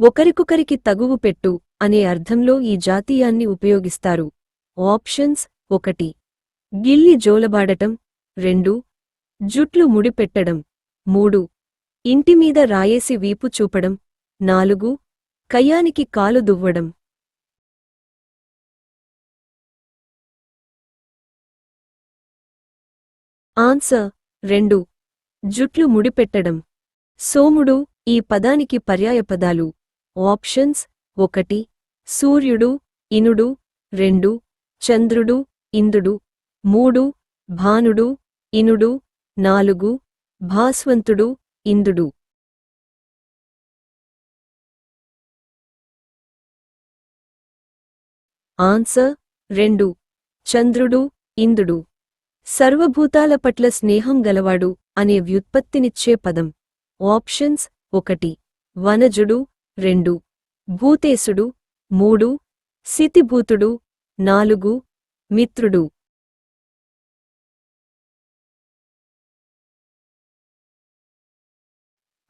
ఒకరికొకరికి తగువు పెట్టు అనే అర్థంలో ఈ జాతీయాన్ని ఉపయోగిస్తారు. ఆప్షన్స్ ఒకటి. గిల్లి జోలబాడటం. రెండు. జుట్లు ముడిపెట్టడం. మూడు. ఇంటిమీద రాయేసి వీపు చూపడం. నాలుగు. కయ్యానికి కాలు దువ్వడం. ఆన్సర్. రెండు. జుట్లు ముడిపెట్టడం. సోముడు ఈ పదానికి పర్యాయపదాలు. ఆప్షన్స్ ఒకటి సూర్యుడు ఇనుడు రెండు చంద్రుడు ఇందుడు మూడు భానుడు ఇనుడు నాలుగు భాస్వంతుడు ఇందుడు ఆన్సర్ రెండు చంద్రుడు ఇందుడు సర్వభూతాల పట్ల స్నేహం గలవాడు అనే వ్యుత్పత్తినిచ్చే పదం. ఆప్షన్స్ ఒకటి వనజుడు రెండు. భూతేశుడు మూడు. సితిభూతుడు నాలుగు. మిత్రుడు.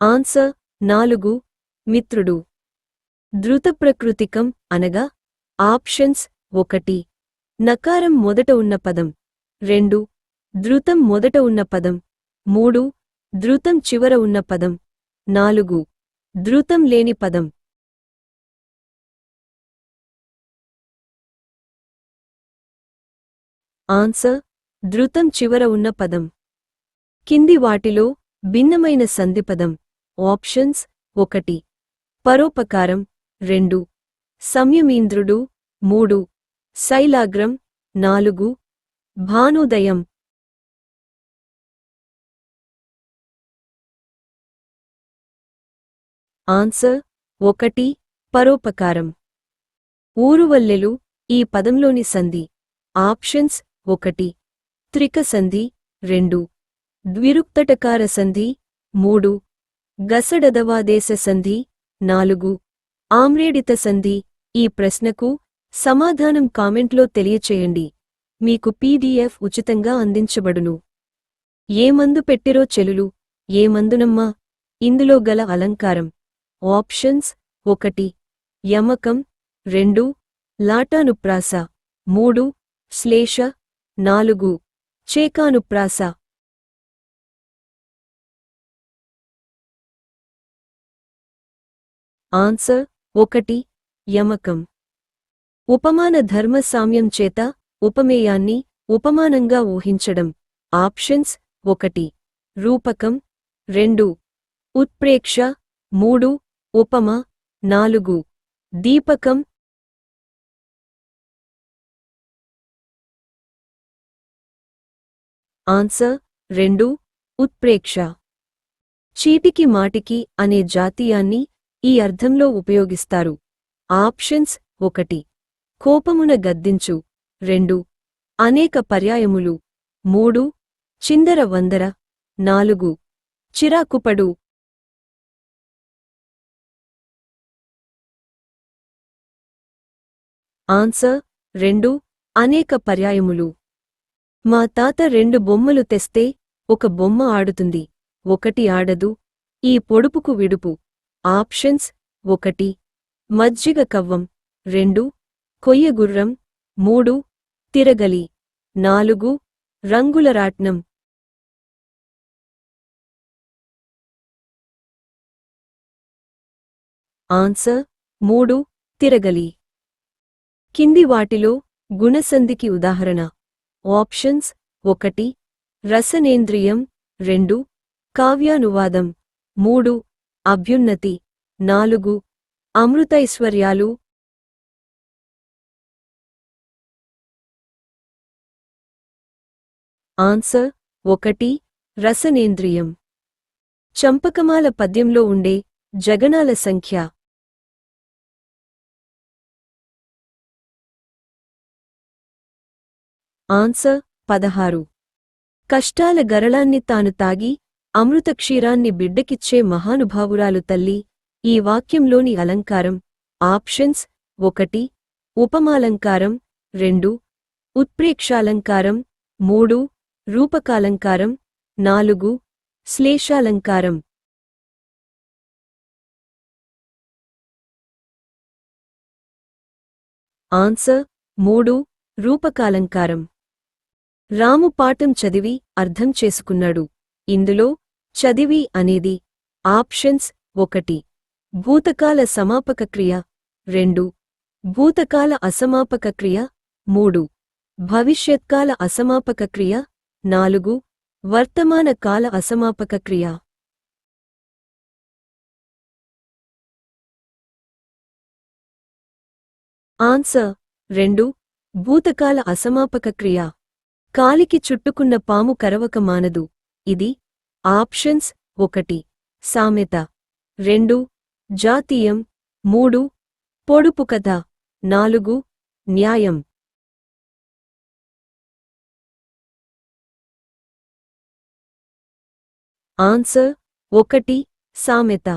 ఆన్సర్ నాలుగు. మిత్రుడు. ధృత ప్రకృతికం అనగా ఆప్షన్స్ ఒకటి. నకారం మొదట ఉన్న పదం. రెండు. ధృతం మొదట ఉన్న పదం. మూడు. ధృతం చివర ఉన్న పదం. నాలుగు. ధృతం లేని పదం. ఆన్సర్ ధృతం చివర ఉన్న పదం. కింది వాటిలో భిన్నమైన సంధిపదం ఆప్షన్స్ ఒకటి. పరోపకారం రెండు. సంయమీంద్రుడు మూడు. శైలాగ్రం నాలుగు. భానుదయం. ఆన్సర్ ఒకటి పరోపకారం. ఊరువల్లెలు ఈ పదంలోని సంధి. ఆప్షన్స్ ఒకటి. త్రిక సంధి రెండు. ద్విరుక్తటకార సంధి మూడు. గసడదవాదేశ సంధి నాలుగు. ఆమ్రేడిత సంధి ఈ ప్రశ్నకు సమాధానం కామెంట్లో తెలియచేయండి. మీకు పీడీఎఫ్ ఉచితంగా అందించబడును. ఏ మందు పెట్టిరో చెలులు ఏ మందునమ్మా? ఇందులో గల అలంకారం. ఆప్షన్స్ ఒకటి యమకం రెండు లాటానుప్రాస మూడు శ్లేష నాలుగు చేకానుప్రాస ఆన్సర్ ఒకటి యమకం ఉపమాన ధర్మ సామ్యం చేత ఉపమేయాన్ని ఉపమానంగా ఊహించడం. ఆప్షన్స్ ఒకటి రూపకం రెండు ఉత్ప్రేక్ష మూడు ఉపమ నాలుగు. దీపకం ఆన్సర్ రెండు. ఉత్ప్రేక్ష చీటికి మాటికి అనే జాతీయాన్ని ఈ అర్థంలో ఉపయోగిస్తారు. ఆప్షన్స్ ఒకటి. కోపమున గద్దించు రెండు. అనేక పర్యాయములు మూడు. చిందర వందర నాలుగు. చిరాకుపడు ఆన్సర్ రెండు అనేక పర్యాయములు. మా తాత రెండు బొమ్మలు తెస్తే ఒక బొమ్మ ఆడుతుంది ఒకటి ఆడదు ఈ పొడుపుకు విడుపు. ఆప్షన్స్ ఒకటి. మజ్జిగ కవ్వం రెండు. కొయ్యగుర్రం మూడు. తిరగలి నాలుగు. రంగుల రాట్నం. ఆన్సర్ మూడు. తిరగలి. కింది వాటిలో గుణసంధికి ఉదాహరణ. ఆప్షన్స్ ఒకటి రసనేంద్రియం రెండు కావ్యానువాదం మూడు అభ్యున్నతి నాలుగు అమృతైశ్వర్యాలు ఆన్సర్ ఒకటి రసనేంద్రియం. చంపకమాల పద్యంలో ఉండే జగనాల సంఖ్య ఆన్సర్ పదహారు. కష్టాల గరళాన్ని తాను తాగి అమృత క్షీరాన్ని బిడ్డకిచ్చే మహానుభావురాలు తల్లి ఈ వాక్యంలోని అలంకారం ఆప్షన్స్ ఒకటి ఉపమాలంకారం రెండు ఉత్ప్రేక్షాలంకారం మూడు రూపకాలంకారం నాలుగు శ్లేషాలంకారం. ఆన్సర్ మూడు రూపకాలంకారం. రాము పాఠం చదివి అర్థం చేసుకున్నాడు. ఇందులో చదివి అనేది ఆప్షన్స్ ఒకటి. భూతకాల సమాపక క్రియ రెండు. భూతకాల అసమాపక క్రియ మూడు. భవిష్యత్కాల అసమాపక క్రియ నాలుగు. వర్తమాన కాల అసమాపక క్రియ ఆన్సర్ రెండు. భూతకాల అసమాపక క్రియ కాలికి చుట్టుకున్న పాము కరవక మానదు ఇది ఆప్షన్స్ ఒకటి. సామెత. రెండు. జాతీయం. మూడు. పొడుపు కథ. నాలుగు. న్యాయం. ఆన్సర్ ఒకటి. సామెత.